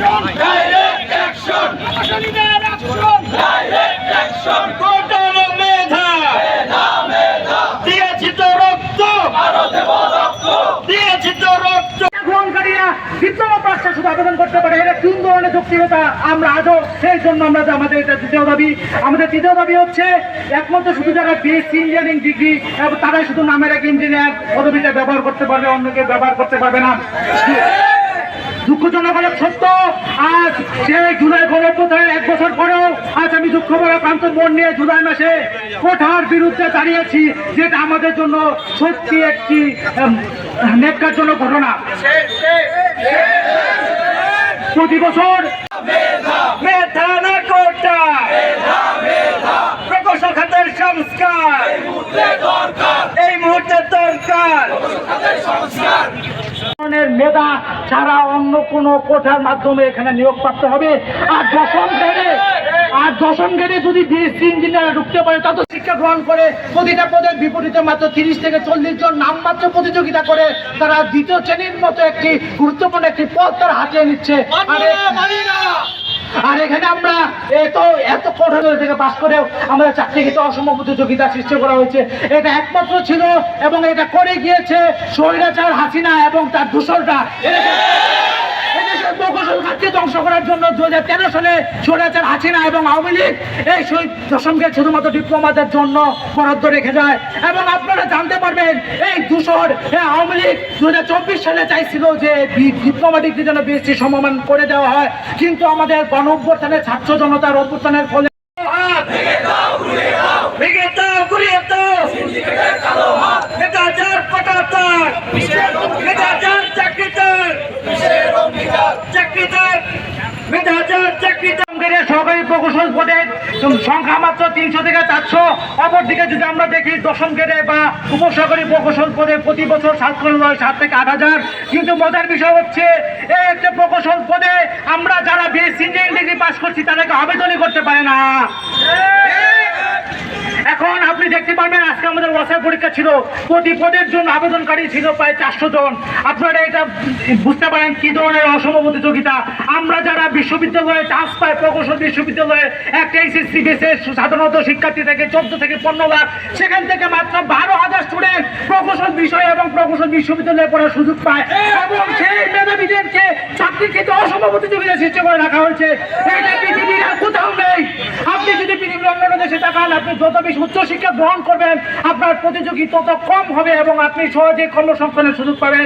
Action direct action প্রশাসনিকের action direct action কোটানো মেধা! দিয়েছি তো রক্ত! আরও দেব রক্ত! দিয়েছি তো রক্ত! গ্রহণকারীরা শুধু আবেদন করতে পারে এটা তিন ধরনের যুক্তিকতা আমরা আজও সেই জন্য আমরা আমাদের এটা দ্বিতীয় দাবি আমাদের তৃতীয় দাবি হচ্ছে একমাত্র শুধু যারা বিএসসি ইঞ্জিনিয়ারিং ডিগ্রি তারাই শুধু নামের এক ইঞ্জিনিয়ার পদবিটা ব্যবহার করতে পারবে অন্যকে ব্যবহার করতে পারবে না। দুঃখজনক হলে সত্য। আজ সেই জুলাই গণপ্রথানের এক বছর পরেও আজ আমি দুঃখ প্রান্ত মন নিয়ে জুলাই মাসে কোঠার বিরুদ্ধে দাঁড়িয়েছি, যেটা আমাদের জন্য সত্যি একটি নেককারজনক ঘটনা। প্রতি বছর খাতের সংস্কার। এই মুহূর্তে দরকার। মেধা ছাড়া অন্য কোঠার মাধ্যমে এখানে হবে। আর দশম গ্রেডে, আর দশম যদি বিএসসি ইঞ্জিনিয়ার ঢুকতে পারে তত শিক্ষা গ্রহণ করে প্রতিটা পদের বিপরীতে মাত্র তিরিশ থেকে চল্লিশ জন নামমাত্র প্রতিযোগিতা করে তারা দ্বিতীয় শ্রেণির মতো একটি গুরুত্বপূর্ণ একটি পদ তারা হাতিয়ে নিচ্ছে। আর এখানে আমরা এত এত কঠোর থেকে পাস করেও আমাদের কিন্তু অসম প্রতিযোগিতা সৃষ্টি করা হয়েছে। এটা একমাত্র ছিল এবং এটা করে গিয়েছে স্বৈরাচার হাসিনা এবং তার দূষণটা। ধ্বংস করার জন্য সালে হাসিনা এবং আওয়ামী লীগ এই দশমকে শুধুমাত্র ডিপ্লোমাদের জন্য বরাদ্দ রেখে যায়। এবং আপনারা জানতে পারবেন, এই এই আওয়ামী লীগ দু হাজার চব্বিশ সালে যে যেন বিএসসি করে দেওয়া হয়। কিন্তু আমাদের গণ ছাত্র জনতার অভ্যুত্থানের ফলে ভেঙে দাও ঘুরিয়ে দাও মেধা যার কোটা তার মেধা যার প্রকৌশল সংখ্যা মাত্র তিনশো থেকে চারশো। যদি আমরা দেখি বা প্রকৌশল পদে প্রতি বছর সাতশো নয়, সাত থেকে আট হাজার। কিন্তু মজার বিষয় হচ্ছে একটা প্রকৌশল পদে আমরা যারা বিএসসি ইঞ্জিনিয়ারিং ডিগ্রি পাস করছি, তাদেরকে আবেদনই করতে পারে না। দেখতে আজকে আমাদের ওয়াসার পরীক্ষা ছিল। প্রতি পদের জন্য আবেদনকারী ছিল প্রায় চারশো জন। আপনারা এটা বুঝতে পারেন কি ধরনের অসম প্রতিযোগিতা। আমরা যারা বিশ্ববিদ্যালয়ে চান্স পাই, প্রকৌশল বিশ্ববিদ্যালয়ে একটা এইচএসসি বেসে সাধারণত শিক্ষার্থী থেকে চোদ্দ থেকে পনেরো লাখ, সেখান থেকে মাত্র বারো হাজার স্টুডেন্ট প্রকৌশল বিষয় এবং প্রকৌশল বিশ্ববিদ্যালয়ে পড়ার সুযোগ পায়। এবং সেই মেধাবীদেরকে চাকরির ক্ষেত্রে অসম প্রতিযোগিতা সৃষ্টি করে রাখা হয়েছে। এটা পৃথিবীর কোথাও নেই। আপনি যদি পৃথিবীর অন্যান্য দেশে তাকান আপনি যত বেশি উচ্চশিক্ষা গ্রহণ করবেন, আপনার প্রতিযোগী তত কম হবে এবং আপনি সহজে কর্মসংস্থানের সুযোগ পাবেন।